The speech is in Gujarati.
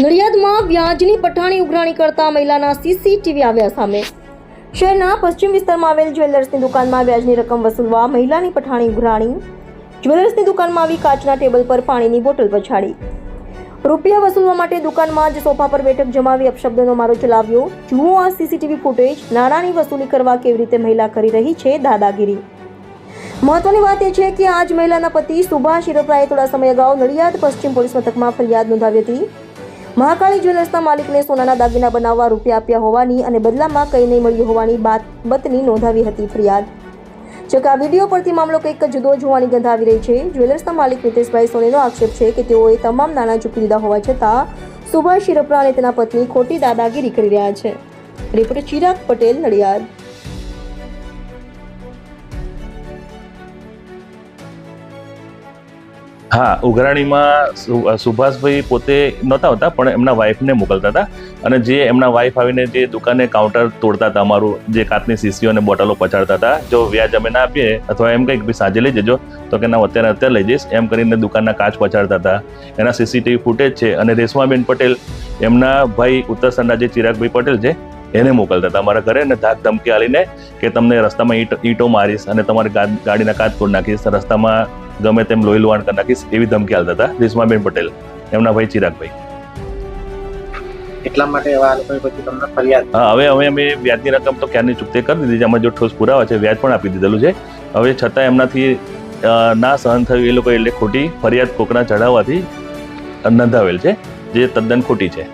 નડિયાદમાં વ્યાજની પઠાણી ઉઘરાણી કરતા મહિલાના સીસીટીવી આવ્યા સામે. શહેરના પશ્ચિમ વિસ્તારમાં આવેલ જ્વેલર્સની દુકાનમાં વ્યાજની રકમ વસૂલવા મહિલાની પઠાણી ઉઘરાણી. જ્વેલર્સની દુકાનમાં આવી કાચના ટેબલ પર પાણીની બોટલ પછાડી. રૂપિયા વસૂલવા માટે દુકાનમાં જ સોફા પર બેઠક જમાવી અપશબ્દનો મારો ચલાવ્યો. જુઓ આ સીસીટીવી ફૂટેજ. નાણાંની વસૂલી કરવા કેવી રીતે મહિલા કરી રહી છે દાદાગીરી. મહત્વની વાત એ છે કે આ જ મહિલાના પતિ સુભાષ હિરપરાએ થોડા સમય અગાઉ નડિયાદ પશ્ચિમ પોલીસ મથકમાં ફરિયાદ નોંધાવી હતી. મહાકાળી જ્વેલર્સના માલિકને સોનાના દાગીના બનાવવા રૂપિયા આપ્યા હોવાની અને બદલામાં કંઈ નહીં મળ્યું હોવાની બાબતની નોંધાવી હતી ફરિયાદ. જોકે આ વીડિયો પરથી મામલો કંઈક જુદો જોવાની ગંધ આવી રહી છે. જ્વેલર્સના માલિક નિતેશભાઈ સોનીનો આક્ષેપ છે કે તેઓએ તમામ નાણાં ચૂકી દીધા હોવા છતાં સુભાષ શિરોપરા અને તેના પત્ની ખોટી દાદાગીરી કરી રહ્યા છે. રિપોર્ટર ચિરાગ પટેલ નડિયાદ. હા, ઉઘરાણીમાં સુભાષભાઈ પોતે નહોતા હોતા, પણ એમના વાઈફને મોકલતા હતા. અને જે એમના વાઈફ આવીને જે દુકાને કાઉન્ટર તોડતા હતા, અમારું જે કાચની શીશીઓ અને બોટલો પછાડતા હતા, જો વ્યાજ અમે ના આપીએ, અથવા એમ કંઈક ભઈ સાંજે લઈ જજો, તો કે ના અત્યારે અત્યારે લઈ જઈશ. એમ કરીને દુકાનના કાચ પછાડતા હતા. એના સીસીટીવી ફૂટેજ છે અને રેશમાબેન પટેલ, એમના ભાઈ ઉત્તરસંડા જે ચિરાગભાઈ પટેલ છે, એને મોકલતા હતા અમારા ઘરે અને ધાક ધમકી આલીને કે તમને રસ્તામાં ઈંટ, ઈંટો મારીશ અને તમારી ગાડીના કાચ તોડ નાખીશ. રસ્તામાં ગમે તેમ લોહી લુહાણ કરી નાખીશ એવી ધમકી આલતા હતા રેશમાબેન પટેલ એમના ભાઈ ચિરાગભાઈ. એટલા માટે એવા લોકોએ પછી તમને ફરિયાદ હા હવે હવે અમે વ્યાજની રકમ તો ક્યારની ચૂકતે કરી દીધી છે? જો ઠોસ પુરાવા છે વ્યાજ પણ આપી દીધેલું છે. હવે છતાં એમનાથી ના સહન થયું એ લોકો એટલે ખોટી ફરિયાદ કોકના ચઢાવવાથી નોંધાવેલ છે જે તદ્દન ખોટી છે.